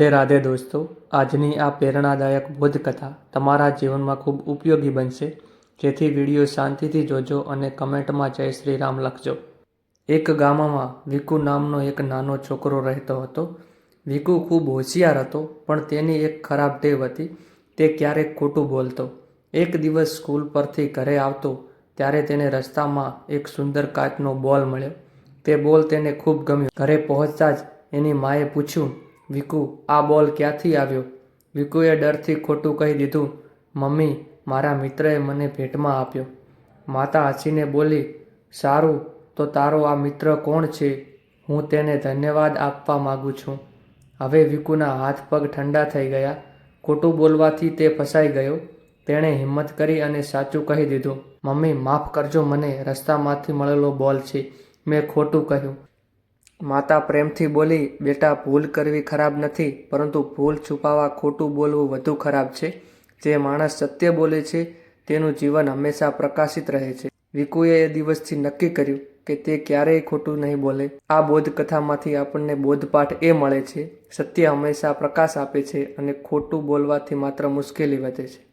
રાધે રાધે દોસ્તો, આજની આ પ્રેરણાદાયક બોધકથા તમારા જીવનમાં ખૂબ ઉપયોગી બનશે. જેથી વીડિયો શાંતિથી જોજો અને કમેન્ટમાં જય શ્રી રામ લખજો. એક ગામમાં વિકુ નામનો એક નાનો છોકરો રહેતો હતો. વિકુ ખૂબ હોશિયાર હતો, પણ તેની એક ખરાબ ટેવ હતી. તે ક્યારેક ખોટું બોલતો. એક દિવસ સ્કૂલ પરથી ઘરે આવતો, ત્યારે તેને રસ્તામાં એક સુંદર કાચનો બોલ મળ્યો. તે બોલ તેને ખૂબ ગમ્યો. ઘરે પહોંચતા જ એની માએ પૂછ્યું વિકુ, આ બોલ ક્યાંથી આવ્યો વિકુએ ડરથી ખોટું કહી દીધું. મમ્મી, મારા મિત્રએ મને ભેટમાં આપ્યો. માતા હસીને બોલી, સારું, તો તારો આ મિત્ર કોણ છે? હું તેને ધન્યવાદ આપવા માગું છું હવે વિકુના હાથ પગ ઠંડા થઈ ગયા. ખોટું બોલવાથી તે ફસાઈ ગયો. તેણે હિંમત કરી અને સાચું કહી દીધું. મમ્મી, માફ કરજો, મને રસ્તામાંથી મળેલો બોલ છે. મેં ખોટું કહ્યું. માતા પ્રેમથી બોલી, બેટા, ભૂલ કરવી ખરાબ નથી, પરંતુ ભૂલ છુપાવવા ખોટું બોલવું વધુ ખરાબ છે. જે માણસ સત્ય બોલે છે, તેનું જીવન હંમેશા પ્રકાશિત રહે છે. વિકુએ એ દિવસથી નક્કી કર્યું કે તે ક્યારેય ખોટું નહીં બોલે. આ બોધકથામાંથી આપણને બોધપાઠ એ મળે છે, સત્ય હંમેશા પ્રકાશ આપે છે અને ખોટું બોલવાથી માત્ર મુશ્કેલી વધે છે.